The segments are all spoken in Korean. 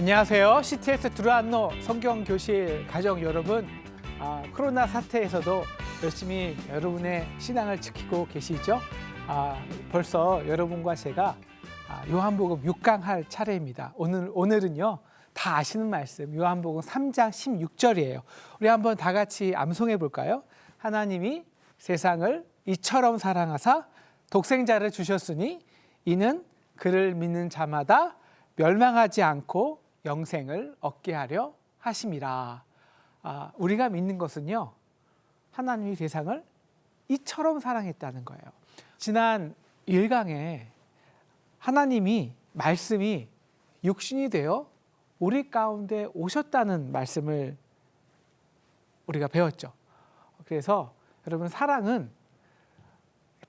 안녕하세요. CTS 두란노 성경 교실 가정 여러분. 아, 코로나 사태에서도 열심히 여러분의 신앙을 지키고 계시죠? 아, 벌써 여러분과 제가 아, 요한복음 6강 할 차례입니다. 오늘 오늘은요. 다 아시는 말씀 요한복음 3장 16절이에요. 우리 한번 다 같이 암송해 볼까요? 하나님이 세상을 이처럼 사랑하사 독생자를 주셨으니 이는 그를 믿는 자마다 멸망하지 않고 영생을 얻게 하려 하심이라. 아, 우리가 믿는 것은요. 하나님이 세상을 이처럼 사랑했다는 거예요. 지난 1강에 하나님이 말씀이 육신이 되어 우리 가운데 오셨다는 말씀을 우리가 배웠죠. 그래서 여러분 사랑은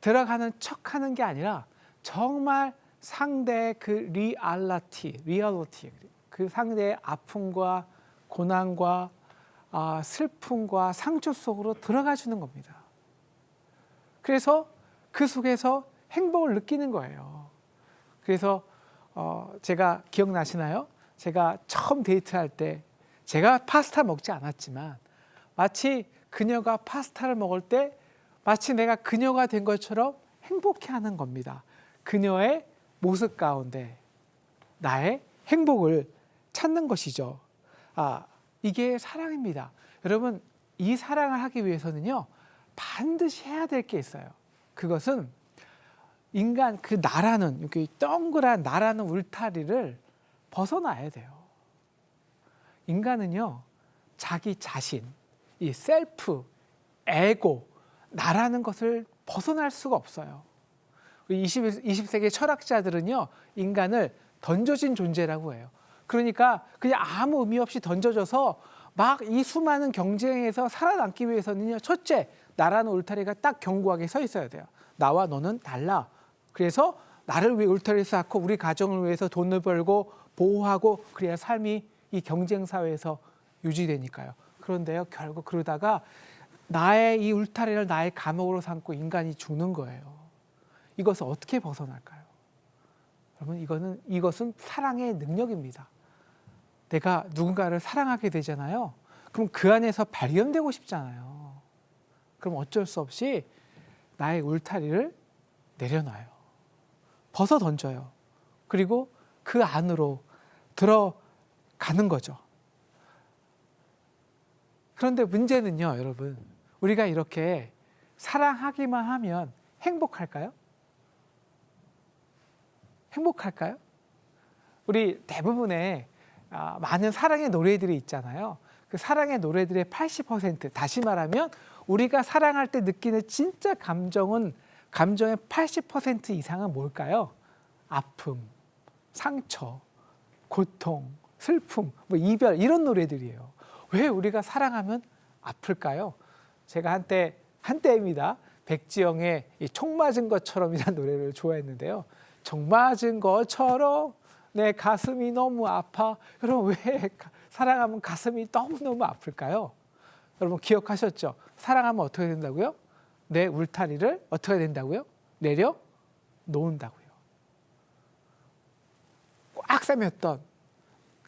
들어가는 척 하는 게 아니라 정말 상대의 그 리알라티, 리얼리티, 그 상대의 아픔과 고난과 아, 슬픔과 상처 속으로 들어가 주는 겁니다. 그래서 그 속에서 행복을 느끼는 거예요. 그래서 어, 제가 기억나시나요? 제가 처음 데이트할 때 제가 파스타 먹지 않았지만 마치 그녀가 파스타를 먹을 때 마치 내가 그녀가 된 것처럼 행복해 하는 겁니다. 그녀의 모습 가운데 나의 행복을 찾는 것이죠. 아, 이게 사랑입니다. 여러분, 이 사랑을 하기 위해서는요, 반드시 해야 될 게 있어요. 그것은 인간 그 나라는, 이렇게 동그란 나라는 울타리를 벗어나야 돼요. 인간은요, 자기 자신, 이 셀프, 에고, 나라는 것을 벗어날 수가 없어요. 20, 20세기 철학자들은요, 인간을 던져진 존재라고 해요. 그러니까 그냥 아무 의미 없이 던져져서 막 이 수많은 경쟁에서 살아남기 위해서는요, 첫째, 나라는 울타리가 딱 견고하게 서 있어야 돼요. 나와 너는 달라. 그래서 나를 위해 울타리 쌓고 우리 가정을 위해서 돈을 벌고 보호하고 그래야 삶이 이 경쟁 사회에서 유지되니까요. 그런데요, 결국 그러다가 나의 이 울타리를 나의 감옥으로 삼고 인간이 죽는 거예요. 이것을 어떻게 벗어날까요? 여러분 이거는 이것은 사랑의 능력입니다. 내가 누군가를 사랑하게 되잖아요. 그럼 그 안에서 발견되고 싶잖아요. 그럼 어쩔 수 없이 나의 울타리를 내려놔요. 벗어 던져요. 그리고 그 안으로 들어가는 거죠. 그런데 문제는요, 여러분. 우리가 이렇게 사랑하기만 하면 행복할까요? 행복할까요? 우리 대부분의 아, 많은 사랑의 노래들이 있잖아요. 그 사랑의 노래들의 80% 다시 말하면 우리가 사랑할 때 느끼는 진짜 감정은 감정의 80% 이상은 뭘까요? 아픔, 상처, 고통, 슬픔, 뭐 이별 이런 노래들이에요. 왜 우리가 사랑하면 아플까요? 제가 한때 한때입니다. 백지영의 이총 맞은 것처럼이라는 노래를 좋아했는데요. 총 맞은 것처럼 내 가슴이 너무 아파. 여러분 왜 가- 사랑하면 가슴이 너무 너무 아플까요? 여러분 기억하셨죠? 사랑하면 어떻게 된다고요? 내 울타리를 어떻게 된다고요? 내려 놓는다고요. 꽉 싸맸던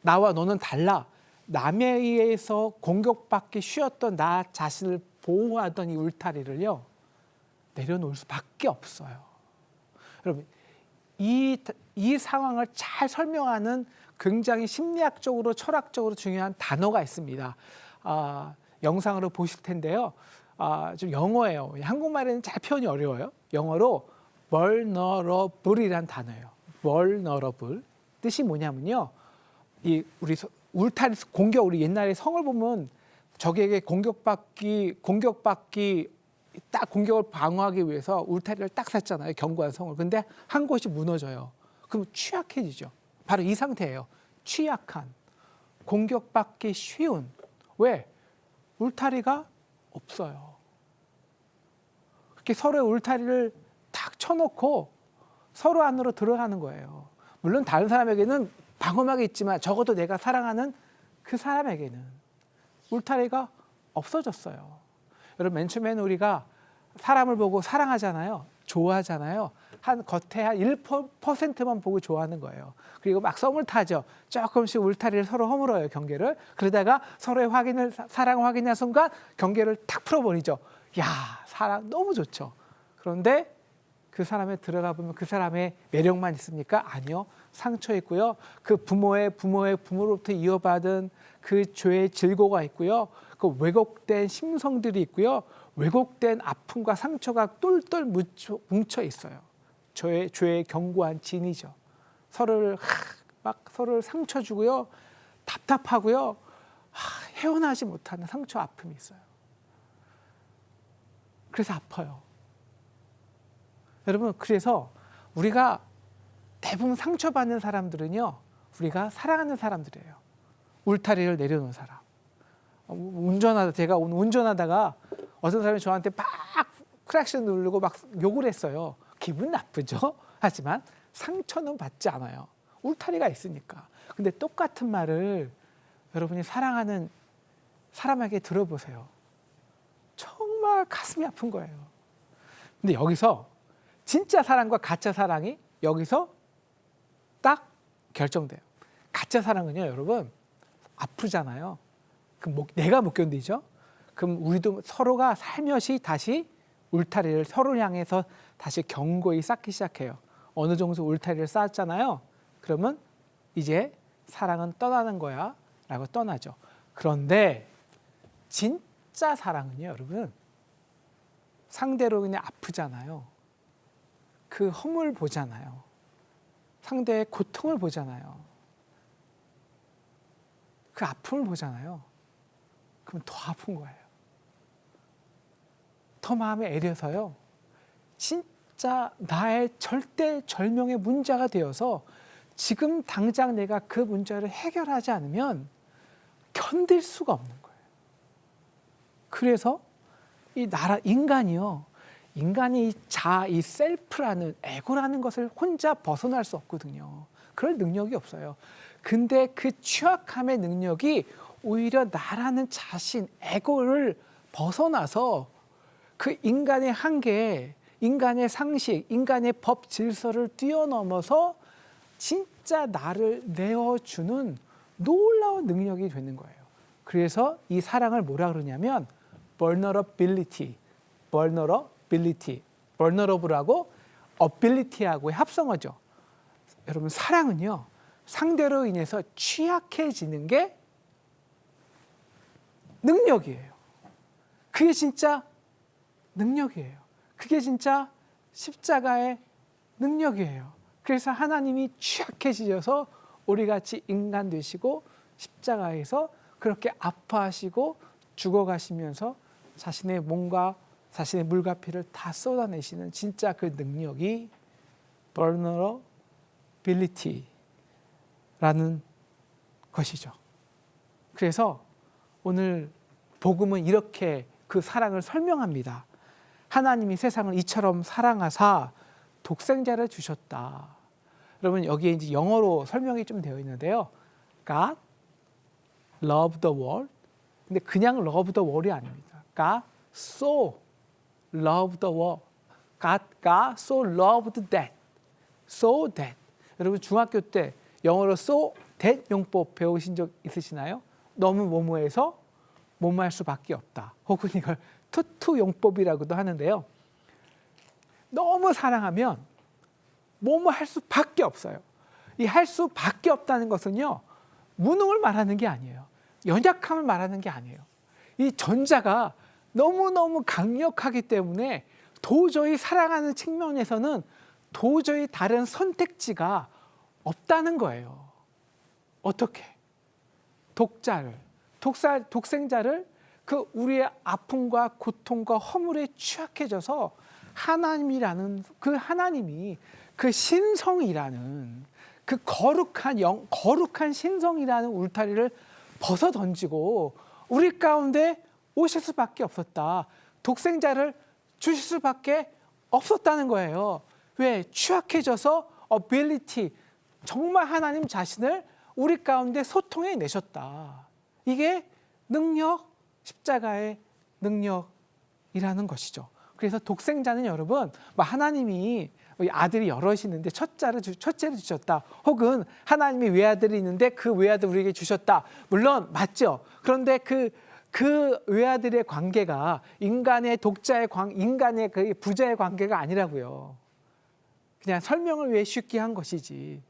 나와 너는 달라. 남에 의해서 공격받기 쉬웠던 나 자신을 보호하던 이 울타리를요 내려놓을 수밖에 없어요. 여러분 이, 이 상황을 잘 설명하는 굉장히 심리학적으로 철학적으로 중요한 단어가 있습니다. 아, 영상으로 보실 텐데요. 아, 좀 영어예요. 한국말에는 잘 표현이 어려워요. 영어로 vulnerable이란 단어예요. vulnerable 뜻이 뭐냐면요. 이 우리 서- 울타리 공격 우리 옛날에 성을 보면 적에게 공격받기 공격받기 딱 공격을 방어하기 위해서 울타리를 딱 샀잖아요. 견고한 성을. 근데 한 곳이 무너져요. 그럼 취약해지죠. 바로 이 상태예요. 취약한 공격받기 쉬운 왜 울타리가 없어요. 그렇게 서로의 울타리를 탁 쳐놓고 서로 안으로 들어가는 거예요. 물론 다른 사람에게는 방어막이 있지만 적어도 내가 사랑하는 그 사람에게는 울타리가 없어졌어요. 여러분 맨 처음에는 우리가 사람을 보고 사랑하잖아요. 좋아하잖아요. 한 겉에 한 1%만 보고 좋아하는 거예요. 그리고 막 썸을 타죠. 조금씩 울타리를 서로 허물어요, 경계를. 그러다가 서로의 확인을 사- 사랑을 확인한 순간 경계를 탁 풀어버리죠. 야, 사랑 너무 좋죠. 그런데 그 사람에 들어가 보면 그 사람의 매력만 있습니까? 아니요. 상처 있고요. 그 부모의 부모의 부모로부터 이어받은 그 죄의 질고가 있고요. 그 왜곡된 심성들이 있고요. 왜곡된 아픔과 상처가 똘똘 뭉쳐 있어요. 죄의 죄의 견고한 진이죠. 서로를 하, 막 서로를 상처 주고요. 답답하고요. 하, 헤어나지 못하는 상처 아픔이 있어요. 그래서 아파요. 여러분 그래서 우리가 대부분 상처받는 사람들은요 우리가 사랑하는 사람들이에요 울타리를 내려놓은 사람 어, 운전하다 제가 운전하다가 어떤 사람이 저한테 막 크랙션 누르고 막 욕을 했어요 기분 나쁘죠 하지만 상처는 받지 않아요 울타리가 있으니까 근데 똑같은 말을 여러분이 사랑하는 사람에게 들어보세요 정말 가슴이 아픈 거예요 근데 여기서 진짜 사랑과 가짜 사랑이 여기서 딱 결정돼요. 가짜 사랑은요, 여러분 아프잖아요. 그럼 뭐 내가 못 견디죠. 그럼 우리도 서로가 살며시 다시 울타리를 서로 향해서 다시 경고히 쌓기 시작해요. 어느 정도 울타리를 쌓았잖아요. 그러면 이제 사랑은 떠나는 거야 라고 떠나죠. 그런데 진짜 사랑은요, 여러분 상대로 인해 아프잖아요. 그 허물 보잖아요. 상대의 고통을 보잖아요. 그 아픔을 보잖아요. 그럼 더 아픈 거예요. 더 마음에 애려서요. 진짜 나의 절대 절명의 문제가 되어서 지금 당장 내가 그 문제를 해결하지 않으면 견딜 수가 없는 거예요. 그래서 이 나라 인간이요. 인간이 이 자, 이 셀프라는 에고라는 것을 혼자 벗어날 수 없거든요. 그럴 능력이 없어요. 근데 그 취약함의 능력이 오히려 나라는 자신, 에고를 벗어나서 그 인간의 한계, 인간의 상식, 인간의 법 질서를 뛰어넘어서 진짜 나를 내어주는 놀라운 능력이 되는 거예요. 그래서 이 사랑을 뭐라 그러냐면 vulnerability, vulnerability, vulnerable하고 ability하고의 합성어죠. 여러분 사랑은요 상대로 인해서 취약해지는 게 능력이에요. 그게 진짜 능력이에요. 그게 진짜 십자가의 능력이에요. 그래서 하나님이 취약해지셔서 우리 같이 인간 되시고 십자가에서 그렇게 아파하시고 죽어가시면서 자신의 몸과 자신의 물과 피를 다 쏟아내시는 진짜 그 능력이 vulnerability라는 것이죠. 그래서 오늘 복음은 이렇게 그 사랑을 설명합니다. 하나님이 세상을 이처럼 사랑하사 독생자를 주셨다. 여러분 여기에 이제 영어로 설명이 좀 되어 있는데요. God loved the world. 근데 그냥 love the world이 아닙니다. God so loved the world. God, God so loved that. So that. 여러분 중학교 때 영어로 so that 용법 배우신 적 있으시나요? 너무 뭐뭐해서 뭐뭐 할 수밖에 없다. 혹은 이걸 투투 용법이라고도 하는데요. 너무 사랑하면 뭐뭐 할 수밖에 없어요. 이 할 수밖에 없다는 것은요. 무능을 말하는 게 아니에요. 연약함을 말하는 게 아니에요. 이 전자가 너무너무 강력하기 때문에 도저히 사랑하는 측면에서는 도저히 다른 선택지가 없다는 거예요. 어떻게? 독자를, 독사, 독생자를 그 우리의 아픔과 고통과 허물에 취약해져서 하나님이라는 그 하나님이 그 신성이라는 그 거룩한 영, 거룩한 신성이라는 울타리를 벗어 던지고 우리 가운데 오실 수밖에 없었다. 독생자를 주실 수밖에 없었다는 거예요. 왜? 취약해져서 ability 정말 하나님 자신을 우리 가운데 소통해 내셨다. 이게 능력 십자가의 능력이라는 것이죠. 그래서 독생자는 여러분 뭐 하나님이 아들이 여럿이 있는데 첫째를 주, 첫째를 주셨다. 혹은 하나님이 외아들이 있는데 그 외아들 우리에게 주셨다. 물론 맞죠. 그런데 그그 외아들의 관계가 인간의 독자의 관 인간의 그 부자의 관계가 아니라고요. 그냥 설명을 위해 쉽게 한 것이지.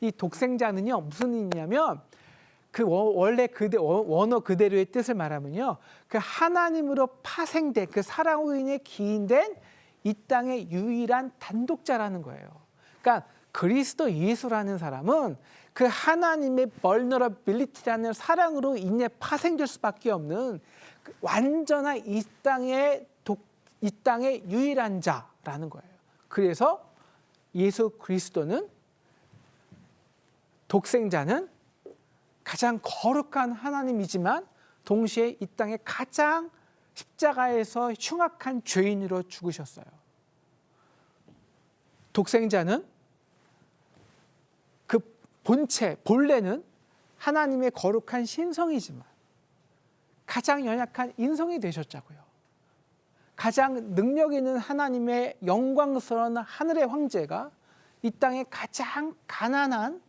이 독생자는요 무슨 의미냐면 그 원- 원래 그대 원- 원어 그대로의 뜻을 말하면요 그 하나님으로 파생된 그 사랑으로 인해 기인된 이 땅의 유일한 단독자라는 거예요. 그러니까 그리스도 예수라는 사람은 그 하나님의 vulnerability라는 사랑으로 인해 파생될 수밖에 없는 그 완전한 이 땅의 독, 이 땅의 유일한 자라는 거예요. 그래서 예수 그리스도는 독생자는 가장 거룩한 하나님이지만 동시에 이 땅에 가장 십자가에서 흉악한 죄인으로 죽으셨어요. 독생자는 그 본체, 본래는 하나님의 거룩한 신성이지만 가장 연약한 인성이 되셨자고요. 가장 능력 있는 하나님의 영광스러운 하늘의 황제가 이 땅에 가장 가난한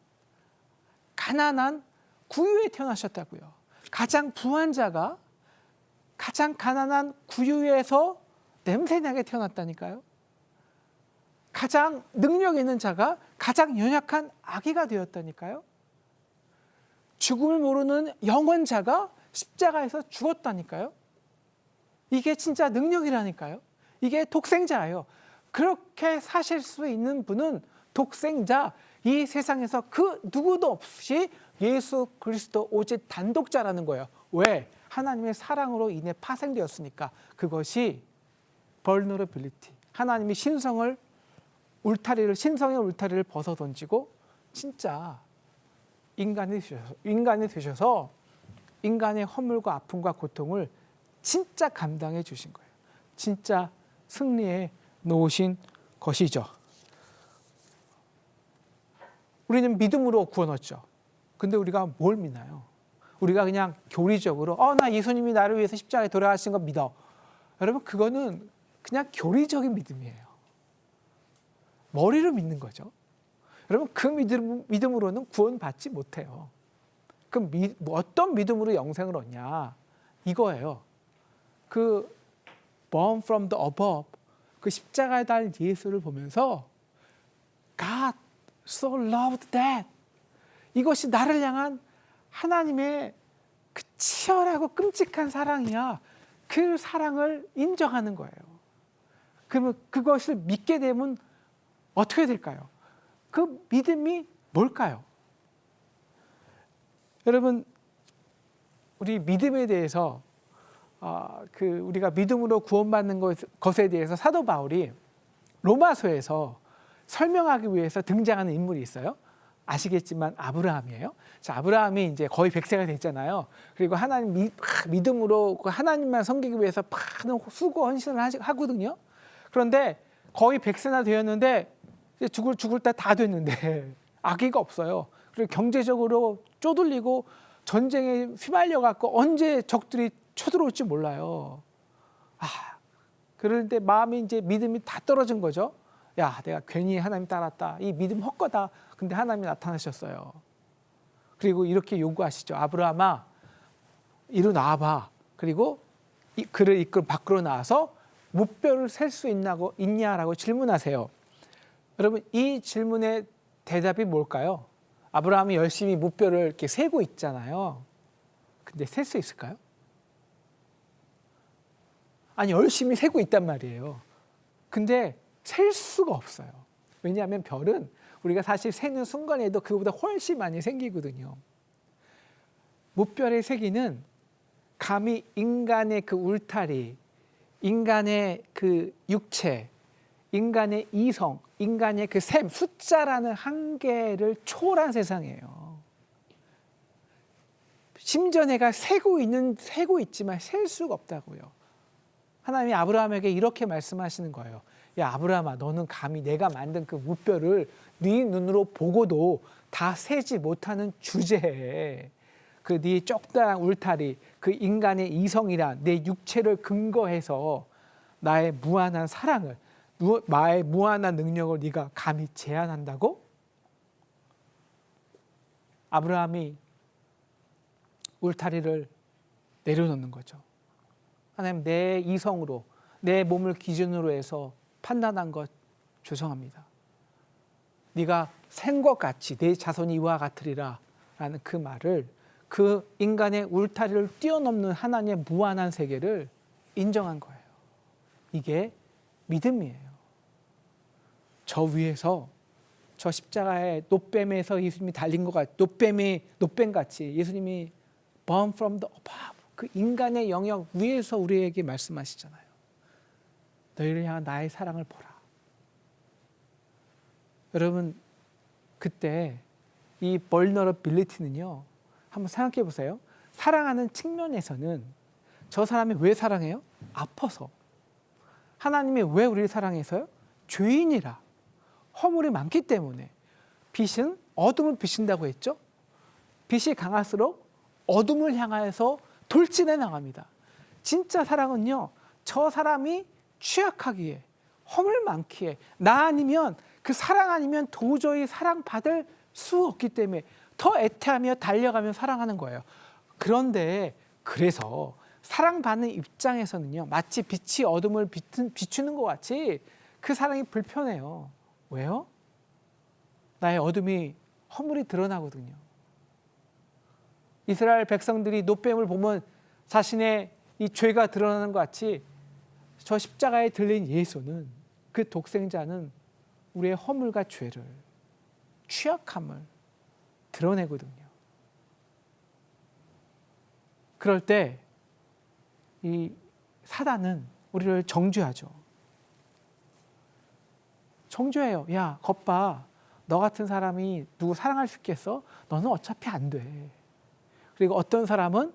가난한 구유에 태어나셨다고요. 가장 부한 자가 가장 가난한 구유에서 냄새나게 태어났다니까요. 가장 능력 있는 자가 가장 연약한 아기가 되었다니까요. 죽음을 모르는 영원자가 십자가에서 죽었다니까요. 이게 진짜 능력이라니까요. 이게 독생자예요. 그렇게 사실 수 있는 분은 독생자, 이 세상에서 그 누구도 없이 예수 그리스도 오직 단독자라는 거예요. 왜? 하나님의 사랑으로 인해 파생되었으니까 그것이 vulnerability. 하나님이 신성을 울타리를 신성의 울타리를 벗어 던지고 진짜 인간이 되셔서 인간이 되셔서 인간의 허물과 아픔과 고통을 진짜 감당해 주신 거예요. 진짜 승리에 놓으신 것이죠. 우리는 믿음으로 구원 얻죠. 근데 우리가 뭘 믿나요? 우리가 그냥 교리적으로 어 나 예수님이 나를 위해서 십자가에 돌아가신 거 믿어. 여러분 그거는 그냥 교리적인 믿음이에요. 머리로 믿는 거죠. 여러분 그 믿음, 믿음으로는 구원받지 못해요. 그럼 미, 뭐 어떤 믿음으로 영생을 얻냐? 이거예요. 그 born from the above 그 십자가에 달린 예수를 보면서 God so loved that 이것이 나를 향한 하나님의 그 치열하고 끔찍한 사랑이야. 그 사랑을 인정하는 거예요. 그러면 그것을 믿게 되면 어떻게 될까요? 그 믿음이 뭘까요? 여러분 우리 믿음에 대해서 어, 그 우리가 믿음으로 구원받는 것, 것에 대해서 사도 바울이 로마서에서 설명하기 위해서 등장하는 인물이 있어요. 아시겠지만 아브라함이에요. 자, 아브라함이 이제 거의 100세가 됐잖아요. 그리고 하나님 미, 막 믿음으로 그 하나님만 섬기기 위해서 많은 수고 헌신을 하거든요. 그런데 거의 100세나 되었는데 죽을 죽을 때 다 됐는데 아기가 없어요. 그리고 경제적으로 쪼들리고 전쟁에 휘말려 갖고 언제 적들이 쳐들어올지 몰라요. 아, 그런데 마음이 이제 믿음이 다 떨어진 거죠. 야, 내가 괜히 하나님 따랐다. 이 믿음 헛거다. 근데 하나님이 나타나셨어요. 그리고 이렇게 요구하시죠. 아브라함아, 이리 나와봐. 그리고 이, 그를 이끌 밖으로 나와서 무뼈를 셀 수 있냐고 있냐라고 질문하세요. 여러분 이 질문의 대답이 뭘까요? 아브라함이 열심히 무뼈를 이렇게 세고 있잖아요. 근데 셀 수 있을까요? 아니 열심히 세고 있단 말이에요. 근데 셀 수가 없어요. 왜냐하면 별은 우리가 사실 세는 순간에도 그보다 훨씬 많이 생기거든요. 무별의 세기는 감히 인간의 그 울타리, 인간의 그 육체, 인간의 이성, 인간의 그 셈, 숫자라는 한계를 초월한 세상이에요. 심지어 내가 세고 있는 세고 있지만 셀 수가 없다고요. 하나님이 아브라함에게 이렇게 말씀하시는 거예요. 야 아브라함아, 너는 감히 내가 만든 그 무뼈를 네 눈으로 보고도 다 세지 못하는 주제에 그 네 쪽다란 울타리, 그 인간의 이성이란 내 육체를 근거해서 나의 무한한 사랑을 무- 마의 무한한 능력을 네가 감히 제한한다고? 아브라함이 울타리를 내려놓는 거죠. 하나님 내 이성으로 내 몸을 기준으로 해서 판단한 것 죄송합니다. 네가 생것 같이 내 자손이 이와 같으리라 라는 그 말을 그 인간의 울타리를 뛰어넘는 하나님의 무한한 세계를 인정한 거예요. 이게 믿음이에요. 저 위에서 저 십자가의 노뱀에서 예수님이 달린 것 같, 노뱀이 노뱀 같이 예수님이 born from the above 그 인간의 영역 위에서 우리에게 말씀하시잖아요. 너희를 향한 나의 사랑을 보라. 여러분 그때 이 vulnerability는요. 한번 생각해 보세요. 사랑하는 측면에서는 저 사람이 왜 사랑해요? 아파서. 하나님이 왜 우리를 사랑해서요? 죄인이라. 허물이 많기 때문에. 빛은 어둠을 비춘다고 했죠? 빛이 강할수록 어둠을 향하여서 돌진해 나갑니다. 진짜 사랑은요, 저 사람이 취약하기에, 허물 많기에, 나 아니면 그 사랑 아니면 도저히 사랑받을 수 없기 때문에 더 애태하며 달려가며 사랑하는 거예요. 그런데 그래서 사랑받는 입장에서는요, 마치 빛이 어둠을 비추는 것 같이 그 사랑이 불편해요. 왜요? 나의 어둠이 허물이 드러나거든요. 이스라엘 백성들이 노뱀을 보면 자신의 이 죄가 드러나는 것 같이 저 십자가에 들린 예수는 그 독생자는 우리의 허물과 죄를 취약함을 드러내거든요. 그럴 때 이 사단은 우리를 정죄하죠. 정죄해요. 야, 겉봐. 너 같은 사람이 누구 사랑할 수 있겠어? 너는 어차피 안 돼. 그리고 어떤 사람은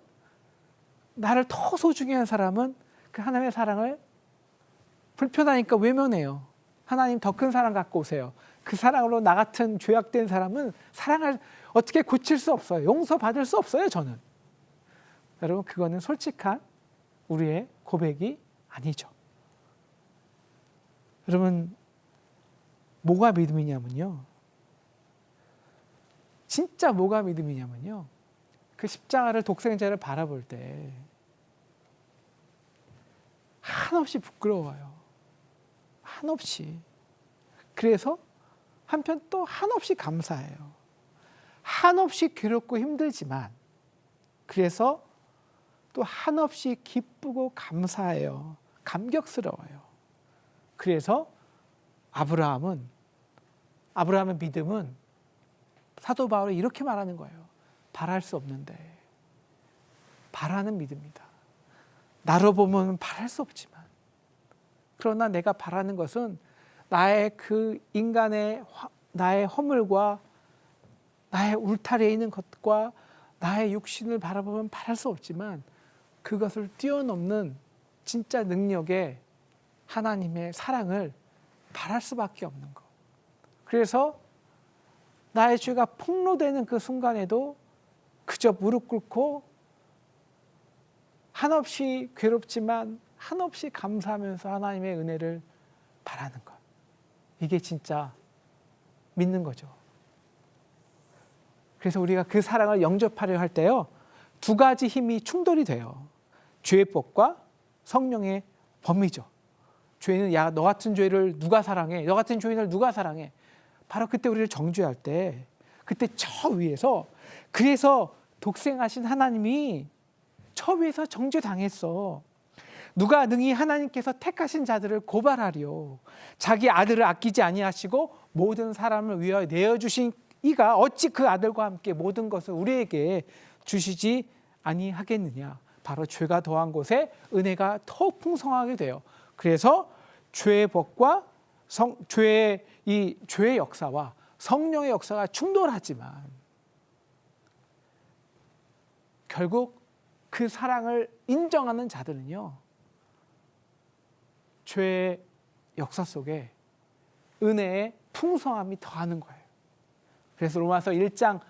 나를 더 소중히 한 사람은 그 하나님의 사랑을 불편하니까 외면해요. 하나님 더 큰 사랑 갖고 오세요. 그 사랑으로 나 같은 죄악된 사람은 사랑을 어떻게 고칠 수 없어요. 용서받을 수 없어요, 저는. 여러분, 그거는 솔직한 우리의 고백이 아니죠. 여러분, 뭐가 믿음이냐면요. 진짜 뭐가 믿음이냐면요. 그 십자가를 독생자를 바라볼 때 한없이 부끄러워요. 한없이. 그래서 한편 또 한없이 감사해요. 한없이 괴롭고 힘들지만 그래서 또 한없이 기쁘고 감사해요. 감격스러워요. 그래서 아브라함은 아브라함의 믿음은 사도 바울이 이렇게 말하는 거예요. 바랄 수 없는데 바라는 믿음이다. 나로 보면 바랄 수 없지만 그러나 내가 바라는 것은 나의 그 인간의 화- 나의 허물과 나의 울타리에 있는 것과 나의 육신을 바라보면 바랄 수 없지만 그것을 뛰어넘는 진짜 능력의 하나님의 사랑을 바랄 수밖에 없는 것. 그래서 나의 죄가 폭로되는 그 순간에도 그저 무릎 꿇고 한없이 괴롭지만 한없이 감사하면서 하나님의 은혜를 바라는 것. 이게 진짜 믿는 거죠. 그래서 우리가 그 사랑을 영접하려 할 때요. 두 가지 힘이 충돌이 돼요. 죄의 법과 성령의 범위죠. 죄는 야 너 같은 죄를 누가 사랑해? 너 같은 죄인을 누가 사랑해? 바로 그때 우리를 정죄할 때 그때 저 위에서 그래서 독생하신 하나님이 저 위에서 정죄당했어. 누가 능히 하나님께서 택하신 자들을 고발하리요. 자기 아들을 아끼지 아니하시고 모든 사람을 위하여 내어 주신 이가 어찌 그 아들과 함께 모든 것을 우리에게 주시지 아니하겠느냐. 바로 죄가 더한 곳에 은혜가 더욱 풍성하게 돼요. 그래서 죄의 법과 성, 죄의 이 죄의 역사와 성령의 역사가 충돌하지만 결국 그 사랑을 인정하는 자들은요. 죄의 역사 속에 은혜의 풍성함이 더하는 거예요. 그래서 로마서 1장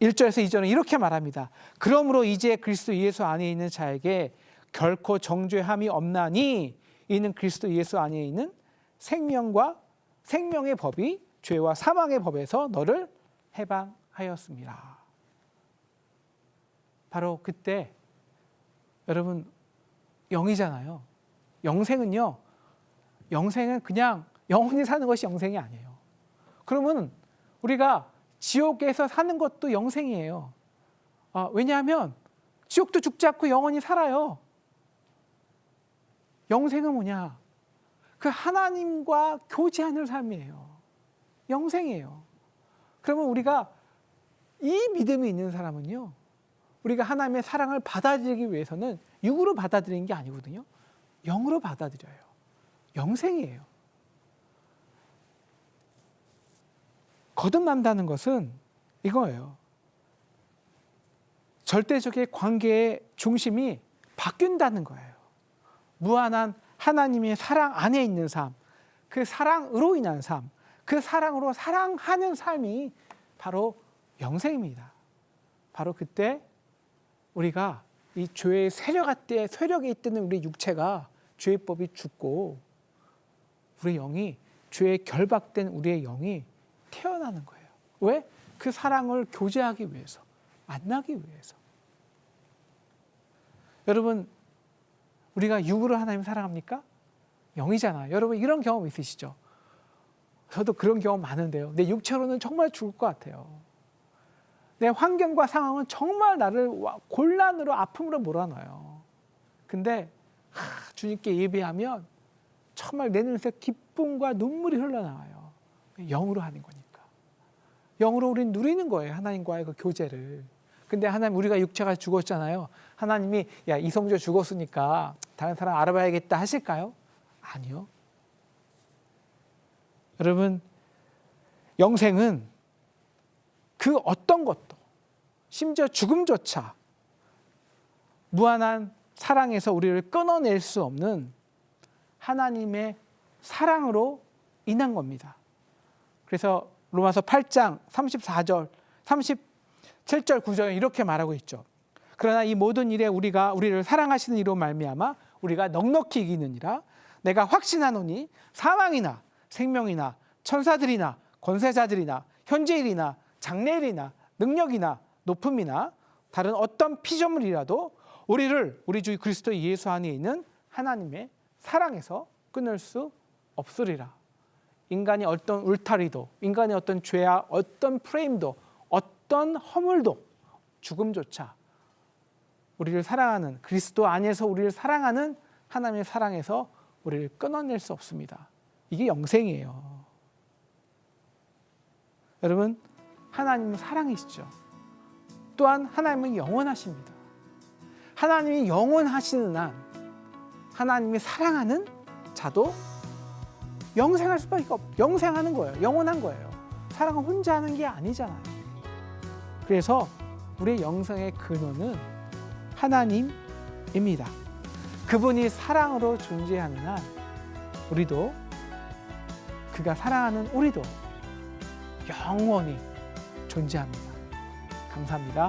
1절에서 2절은 이렇게 말합니다. 그러므로 이제 그리스도 예수 안에 있는 자에게 결코 정죄함이 없나니 이는 그리스도 예수 안에 있는 생명과 생명의 법이 죄와 사망의 법에서 너를 해방하였습니다. 바로 그때 여러분 영이잖아요. 영생은요. 영생은 그냥 영원히 사는 것이 영생이 아니에요. 그러면 우리가 지옥에서 사는 것도 영생이에요. 아, 왜냐하면 지옥도 죽지 않고 영원히 살아요. 영생은 뭐냐? 그 하나님과 교제하는 삶이에요. 영생이에요. 그러면 우리가 이 믿음이 있는 사람은요. 우리가 하나님의 사랑을 받아들이기 위해서는 육으로 받아들이는 게 아니거든요. 영으로 받아들여요. 영생이에요. 거듭난다는 것은 이거예요. 절대적인 관계의 중심이 바뀐다는 거예요. 무한한 하나님의 사랑 안에 있는 삶, 그 사랑으로 인한 삶, 그 사랑으로 사랑하는 삶이 바로 영생입니다. 바로 그때 우리가 이 죄의 세력 때 세력에 있던 우리 육체가 죄의 법이 죽고 우리 영이 죄에 결박된 우리의 영이 태어나는 거예요. 왜? 그 사랑을 교제하기 위해서, 만나기 위해서. 여러분, 우리가 육으로 하나님 사랑합니까? 영이잖아요. 여러분 이런 경험 있으시죠? 저도 그런 경험 많은데요. 내 육체로는 정말 죽을 것 같아요. 내 환경과 상황은 정말 나를 와- 곤란으로 아픔으로 몰아넣어요. 근데 하, 주님께 예배하면 정말 내 눈에서 기쁨과 눈물이 흘러나와요. 영으로 하는 거니까. 영으로 우리는 누리는 거예요. 하나님과의 그 교제를. 근데 하나님 우리가 육체가 죽었잖아요. 하나님이 야 이성조 죽었으니까 다른 사람 알아봐야겠다 하실까요? 아니요. 여러분 영생은 그 어떤 것도 심지어 죽음조차 무한한 사랑에서 우리를 끊어낼 수 없는 하나님의 사랑으로 인한 겁니다. 그래서 로마서 8장 34절, 37절, 9절 이렇게 말하고 있죠. 그러나 이 모든 일에 우리가 우리를 사랑하시는 이로 말미암아 우리가 넉넉히 이기느니라 내가 확신하노니 사망이나 생명이나 천사들이나 권세자들이나 현재일이나 장래일이나 능력이나 높음이나 다른 어떤 피조물이라도 우리를 우리 주 그리스도 예수 안에 있는 하나님의 사랑에서 끊을 수 없으리라. 인간이 어떤 울타리도, 인간의 어떤 죄와 어떤 프레임도, 어떤 허물도, 죽음조차 우리를 사랑하는 그리스도 안에서 우리를 사랑하는 하나님의 사랑에서 우리를 끊어낼 수 없습니다. 이게 영생이에요. 여러분, 하나님은 사랑이시죠. 또한 하나님은 영원하십니다. 하나님이 영원하시는 한 하나님이 사랑하는 자도 영생할 수밖에 없. 영생하는 거예요. 영원한 거예요. 사랑은 혼자 하는 게 아니잖아요. 그래서 우리의 영생의 근원은 하나님입니다. 그분이 사랑으로 존재하는 한 우리도 그가 사랑하는 우리도 영원히 존재합니다. 감사합니다.